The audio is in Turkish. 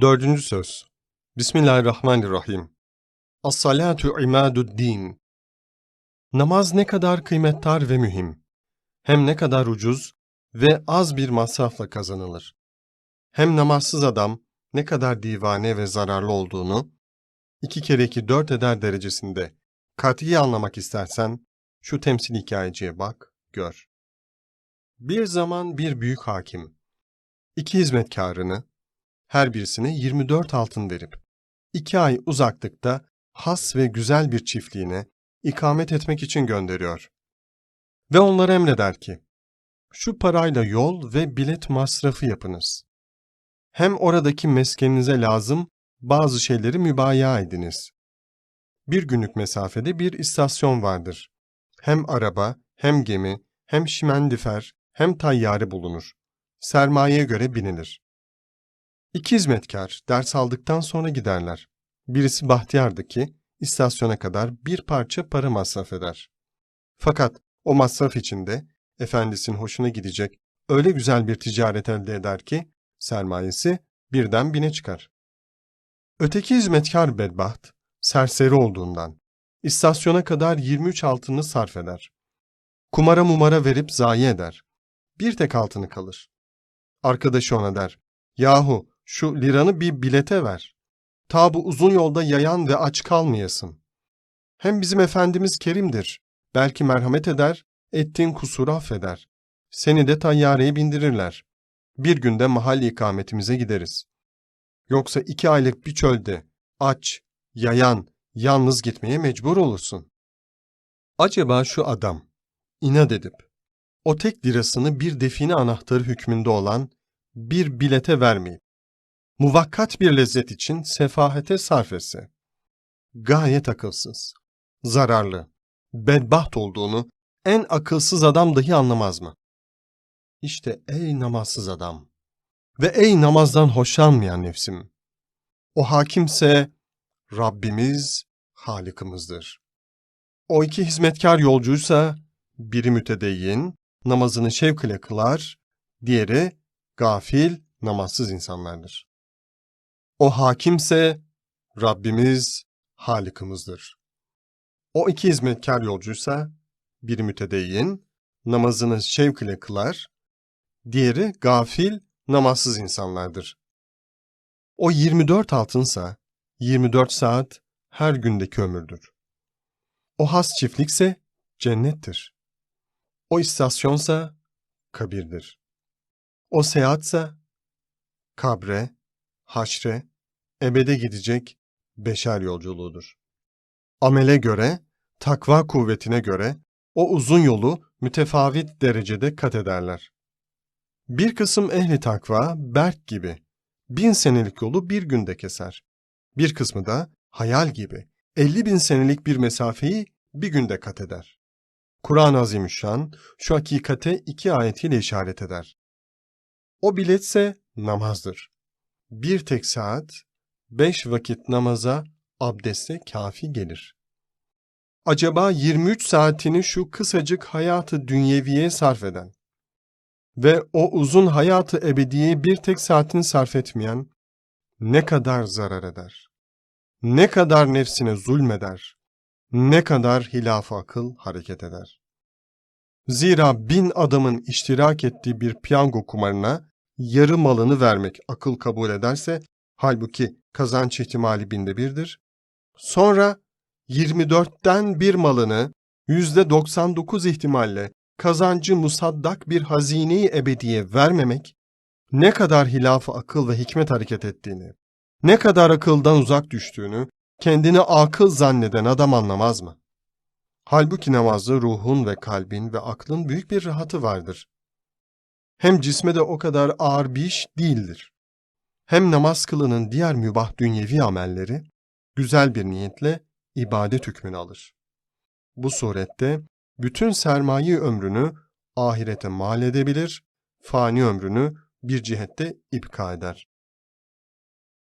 Dördüncü söz. Bismillahirrahmanirrahim. As-salatu imadu'd-din. Namaz ne kadar kıymettar ve mühim. Hem ne kadar ucuz ve az bir masrafla kazanılır. Hem namazsız adam ne kadar divane ve zararlı olduğunu, iki kere iki dört eder derecesinde kat'i anlamak istersen, şu temsil hikayeciye bak, gör. Bir zaman bir büyük hakim, iki hizmetkarını, her birisine 24 altın verip, iki ay uzaklıkta has ve güzel bir çiftliğine ikamet etmek için gönderiyor. Ve onlara emreder ki, şu parayla yol ve bilet masrafı yapınız. Hem oradaki meskeninize lazım bazı şeyleri mübaya ediniz. Bir günlük mesafede bir istasyon vardır. Hem araba, hem gemi, hem şimendifer, hem tayyare bulunur. Sermayeye göre binilir. İki hizmetkar ders aldıktan sonra giderler. Birisi bahtiyardı ki istasyona kadar bir parça para masraf eder. Fakat o masraf içinde efendisinin hoşuna gidecek öyle güzel bir ticaret elde eder ki sermayesi birden bine çıkar. Öteki hizmetkar bedbaht, serseri olduğundan istasyona kadar 23 altını sarf eder. Kumara mumara verip zayi eder. Bir tek altını kalır. Arkadaşı ona der, yahu şu liranı bir bilete ver. Ta bu uzun yolda yayan ve aç kalmayasın. Hem bizim Efendimiz kerimdir. Belki merhamet eder, ettiğin kusuru affeder. Seni de tayyareye bindirirler. Bir günde mahalli ikametimize gideriz. Yoksa iki aylık bir çölde, aç, yayan, yalnız gitmeye mecbur olursun. Acaba şu adam, inat edip, o tek lirasını bir define anahtarı hükmünde olan bir bilete vermeyip, muvakkat bir lezzet için sefahete sarf etse, gayet akılsız, zararlı, bedbaht olduğunu en akılsız adam dahi anlamaz mı? İşte ey namazsız adam ve ey namazdan hoşlanmayan nefsim, o hakimse Rabbimiz, Halikimizdir. O iki hizmetkar yolcuysa biri mütedeyyin, namazını şevk ile kılar, diğeri gafil, namazsız insanlardır. O hakimse Rabbimiz, Halikimizdir. O iki hizmetkar yolcuysa biri mütedeyyin, namazını şevk ile kılar, diğeri gafil, namazsız insanlardır. O 24 altınsa 24 saat her gündeki ömürdür. O has çiftlikse cennettir. O istasyonsa kabirdir. O seyahatsa kabre, haşre, ebede gidecek beşer yolculuğudur. Amele göre, takva kuvvetine göre o uzun yolu mütefavit derecede kat ederler. Bir kısım ehli takva Berk gibi bin senelik yolu bir günde keser. Bir kısmı da hayal gibi 50 bin senelik bir mesafeyi bir günde kat eder. Kur'an-ı Azimüşşan şu hakikate iki ayetiyle işaret eder. O biletse namazdır. Bir tek saat, beş vakit namaza, abdeste kafi gelir. Acaba 23 saatini şu kısacık hayatı dünyeviye sarf eden ve o uzun hayatı ebediye bir tek saatini sarf etmeyen ne kadar zarar eder? Ne kadar nefsine zulmeder? Ne kadar hilaf akıl hareket eder? Zira bin adamın iştirak ettiği bir piyango kumarına yarı malını vermek akıl kabul ederse, halbuki kazanç ihtimali binde birdir. Sonra 24'ten bir malını %99 ihtimalle kazancı musaddak bir hazineyi ebediye vermemek, ne kadar hilaf akıl ve hikmet hareket ettiğini, ne kadar akıldan uzak düştüğünü kendini akıl zanneden adam anlamaz mı? Halbuki namazda ruhun ve kalbin ve aklın büyük bir rahatı vardır. Hem cisme de o kadar ağır bir iş değildir. Hem namaz kılının diğer mübah dünyevi amelleri, güzel bir niyetle ibadet hükmünü alır. Bu surette bütün sermaye ömrünü ahirete mal edebilir, fani ömrünü bir cihette ipka eder.